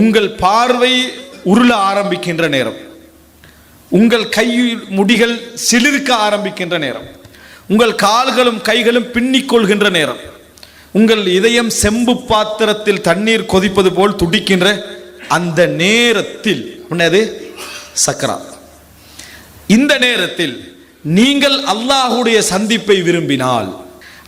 உங்கள் பார்வை உருள ஆரம்பிக்கின்ற நேரம். உங்கள் கை முடிகள் சிலிர்க்க ஆரம்பிக்கின்ற நேரம். உங்கள் கால்களும் கைகளும் பின்னிக் கொள்கின்ற நேரம். உங்கள் இதயம் செம்பு பாத்திரத்தில் தண்ணீர் கொதிப்பது போல் துடிக்கின்ற அந்த நேரத்தில் என்னது? சக்கரா. இந்த நேரத்தில் நீங்கள் அல்லாஹுடைய சந்திப்பை விரும்பினால்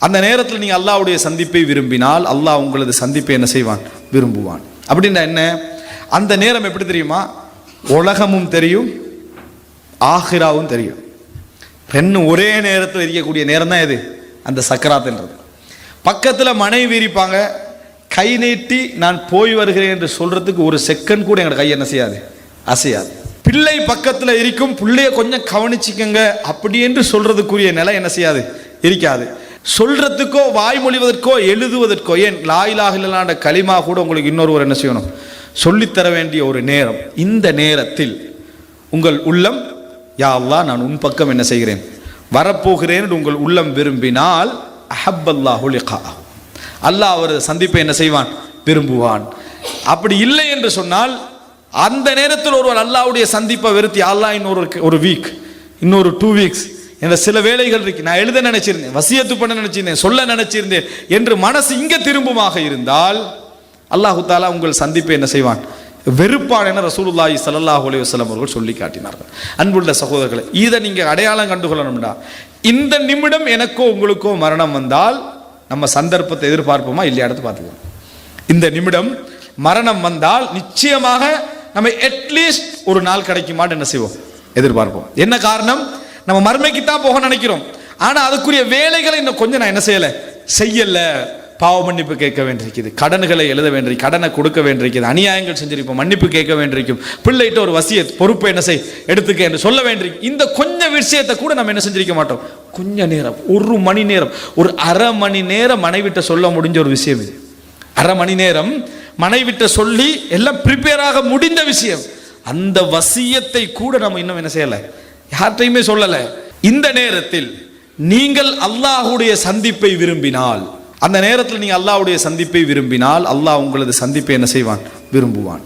அந்த நேரத்தில் நீங்கள் அல்லாஹுடைய சந்திப்பை விரும்பினால் அல்லாஹ் உங்களது சந்திப்பை என்ன செய்வான்? விரும்புவான். அப்படின்னா என்ன? அந்த நேரம் எப்படி தெரியுமா? உலகமும் தெரியும் ஆஹிராவும் தெரியும். ரெண்டும் ஒரே நேரத்தில் இருக்கக்கூடிய நேரம் தான் இது அந்த சக்கராத்துன்றது. பக்கத்தில் மனைவி இருப்பாங்க கை நீட்டி நான் போய் வருகிறேன் என்று சொல்கிறதுக்கு ஒரு செகண்ட் கூட எங்களோட கை என்ன செய்யாது? அசையாது. பிள்ளை பக்கத்தில் இருக்கும் பிள்ளைய கொஞ்சம் கவனிச்சிக்கங்க அப்படி என்று சொல்கிறதுக்குரிய நிலை என்ன செய்யாது? இருக்காது சொல்றதுக்கோ வாய்மொழிவதற்கோ எழுதுவதற்கோ ஏன்? லாயிலாக இல்லலாண்ட களிமா கூட உங்களுக்கு இன்னொருவர் என்ன செய்யணும்? சொல்லித்தர வேண்டிய ஒரு நேரம். இந்த நேரத்தில் உங்கள் உள்ளம் யா அல்லாஹ் நான் உன் பக்கம் என்ன செய்கிறேன்? வரப்போகிறேன் உங்கள் உள்ளம் விரும்பினால் அஹப்பல்லாஹு லிகா அல்லாஹ் அவர் சந்திப்பை என்ன செய்வான்? விரும்புவான். அப்படி இல்லை என்று சொன்னால் அந்த நேரத்தில் ஒருவர் அல்லாவுடைய சந்திப்பை வெறுத்தி அல்லாஹ் இன்னொரு ஒரு வீக் இன்னொரு டூ வீக்ஸ் என்ற சில வேலைகள் இருக்கு. நான் எழுத நினைச்சிருந்தேன் வசியத்து பண்ண நினைச்சிருந்தேன் சொல்ல நினைச்சிருந்தேன் என்று மனசு இங்க திரும்புமாக இருந்தால் அல்லாஹு தாலா உங்கள் சந்திப்பை என்ன செய்வான்? வெறுப்பான் என ரசூலுல்லாஹி சல்லாஹ் அலி வஸ்லம் அவர்கள் சொல்லி காட்டினார்கள். அன்புள்ள சகோதரர்களை இதை நீங்க அடையாளம் கண்டுகொள்ளணும்டா. இந்த நிமிடம் எனக்கோ உங்களுக்கோ மரணம் வந்தால் நம்ம சந்தர்ப்பத்தை எதிர்பார்ப்போமா இல்லையா? எடுத்து பார்த்துக்கலாம். இந்த நிமிடம் மரணம் வந்தால் நிச்சயமாக நம்ம அட்லீஸ்ட் ஒரு நாள் கிடைக்குமான்னு என்ன செய்வோம்? எதிர்பார்ப்போம். என்ன காரணம்? நம்ம மறுமைக்கு தான் போக நினைக்கிறோம். ஆனால் அதுக்குரிய வேலைகளை இன்னும் கொஞ்சம் நான் என்ன செய்யலை? செய்யலை. பாவ மன்னிப்பு கேட்க வேண்டியிருக்குது. கடன்களை எழுத வேண்டியிருக்கு கடனை கொடுக்க வேண்டியிருக்குது. அநியாயங்கள் செஞ்சிருப்போம். மன்னிப்பு கேட்க வேண்டியிருக்கும். பிள்ளைகிட்ட ஒரு வசிய பொறுப்பை என்ன செய்? எடுத்துக்க என்று சொல்ல வேண்டியிருக்கு இந்த கொஞ்ச விஷயத்தை கூட நம்ம என்ன செஞ்சிருக்க மாட்டோம். கொஞ்ச நேரம் ஒரு மணி நேரம் ஒரு அரை மணி நேரம் மனைவிட்ட சொல்ல முடிஞ்ச ஒரு விஷயம் இது. அரை மணி நேரம் மனைவிட்ட சொல்லி எல்லாம் ப்ரிப்பேராக முடிந்த விஷயம். அந்த வசியத்தை கூட நம்ம இன்னும் என்ன செய்யலை? யார்கிட்டையுமே சொல்லலை. இந்த நேரத்தில் நீங்கள் அல்லாஹ்வுடைய சந்திப்பை விரும்பினால் அந்த நேரத்தில் நீங்கள் அல்லாஹுடைய சந்திப்பை விரும்பினால் அல்லாஹ் உங்களது சந்திப்பை என்ன செய்வான்? விரும்புவான்.